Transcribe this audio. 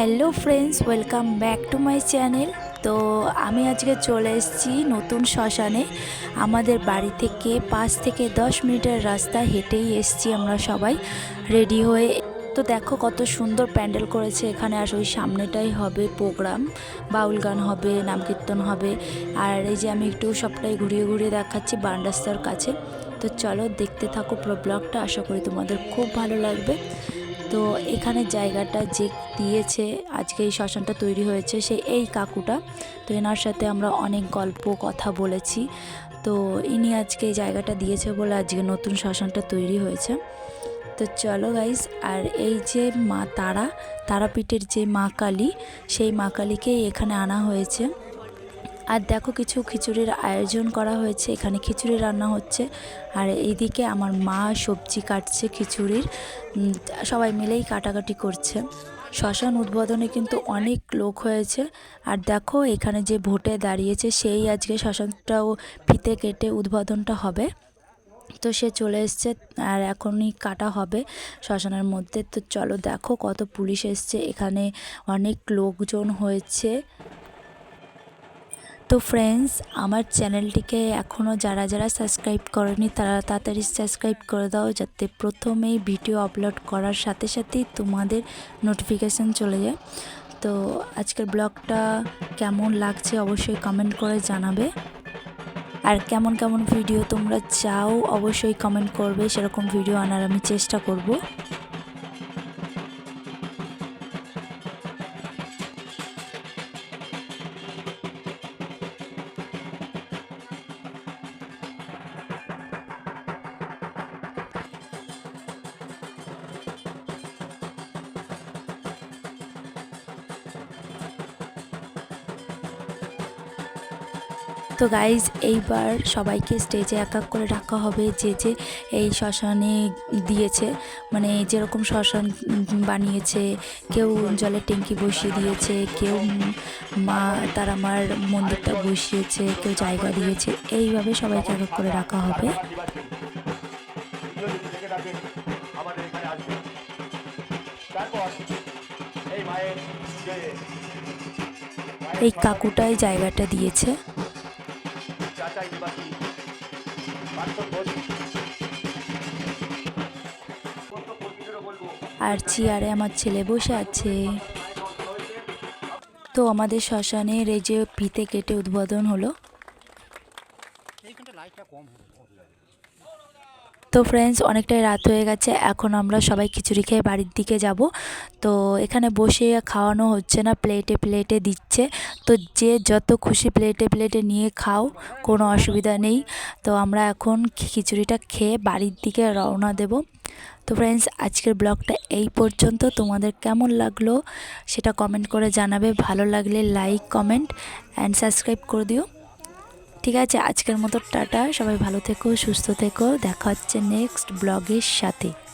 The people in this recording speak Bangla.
Hello friends, welcome back to my channel. তো আমি আজকে চলে এসেছি নতুন শ্মশানে। আমাদের বাড়ি থেকে পাঁচ থেকে দশ মিনিটের রাস্তা হেঁটেই এসেছি আমরা সবাই রেডি হয়ে। তো দেখো কত সুন্দর প্যান্ডেল করেছে এখানে, আর ওই সামনেটাই হবে প্রোগ্রাম। বাউল গান হবে, নাম কীর্তন হবে। আর এই যে আমি একটু সবটাই ঘুরিয়ে ঘুরিয়ে দেখাচ্ছি বান্ডাস্তার কাছে। তো চলো দেখতে থাকো পুরো ব্লগটা, আশা করি তোমাদের খুব ভালো লাগবে। তো এখানে জায়গাটা যে দিয়েছে, আজকে এই শ্মশানটা তৈরি হয়েছে সে এই কাকুটা। তো এনার সাথে আমরা অনেক গল্প, কথা বলেছি। তো ইনি আজকে এই জায়গাটা দিয়েছে বলে আজকে নতুন শ্মশানটা তৈরি হয়েছে। তো চলো গাইজ আর এই যে মা তারা, তারাপীঠের যে মা কালী, সেই মা কালীকেই এখানে আনা হয়েছে। আর দেখো কিছু খিচুড়ির আয়োজন করা হয়েছে, এখানে খিচুড়ি রান্না হচ্ছে। আর এইদিকে আমার মা সবজি কাটছে খিচুড়ির। সবাই মিলেই কাটাকাটি করছে। শ্মশান উদ্বোধনে কিন্তু অনেক লোক হয়েছে। আর দেখো এখানে যে ভোটে দাঁড়িয়েছে, সেই আজকে শ্মশানটাও ফিতে কেটে উদ্বোধনটা হবে। তো সে চলে এসছে আর এখনই কাটা হবে শ্মশানের মধ্যে। তো চলো দেখো কত পুলিশ এসছে। এখানে অনেক লোকজন হয়েছে। তো ফ্রেন্ডস আমার চ্যানেলটিকে এখনও যারা যারা সাবস্ক্রাইব করেনি, তারা তাড়াতাড়ি সাবস্ক্রাইব করে দাও যাতে প্রথমেই ভিডিও আপলোড করার সাথে সাথেই তোমাদের নোটিফিকেশান চলে যায়। তো আজকের ব্লগটা কেমন লাগছে অবশ্যই কমেন্ট করে জানাবে। আর কেমন কেমন ভিডিও তোমরা চাও অবশ্যই কমেন্ট করবে, সেরকম ভিডিও আনার আমি চেষ্টা করব। তো গাইজ এইবার সবাইকে স্টেজে এক এক করে রাখা হবে যে যে এই শ্মশানে দিয়েছে। মানে যেরকম শ্মশান বানিয়েছে, কেউ জলের ট্যাঙ্কি বসিয়ে দিয়েছে, কেউ মা, তার আমার মন্দিরটা বসিয়েছে, কেউ জায়গা দিয়েছে। এইভাবে সবাইকে এক এক করে রাখা হবে। এই কাকুটাই জায়গাটা দিয়েছে। বলব আর চেয়ারে আমার ছেলে বসে আছে। তো আমাদের শ্মশানের এই যে ফিতে কেটে উদ্বোধন হলো। তো ফ্রেন্ডস অনেকটাই রাত হয়ে গেছে, এখন আমরা সবাই খিচুড়ি খেয়ে বাড়ির দিকে যাব। তো এখানে বসে খাওয়ানো হচ্ছে না প্লেটে প্লেটে দিচ্ছে। তো যে যত খুশি প্লেটে প্লেটে নিয়ে খাও, কোনো অসুবিধা নেই। তো আমরা এখন খিচুড়িটা খেয়ে বাড়ির দিকে রওনা দেব। তো ফ্রেন্ডস আজকের ব্লগটা এই পর্যন্ত। তোমাদের কেমন লাগল সেটা কমেন্ট করে জানাবে। ভালো লাগলে লাইক কমেন্ট অ্যান্ড সাবস্ক্রাইব করে দিও। ঠিক আছে, আজকের মতো টাটা। সবাই ভালো থেকো, সুস্থ থেকো। দেখা হচ্ছে নেক্সট ব্লগের সাথে।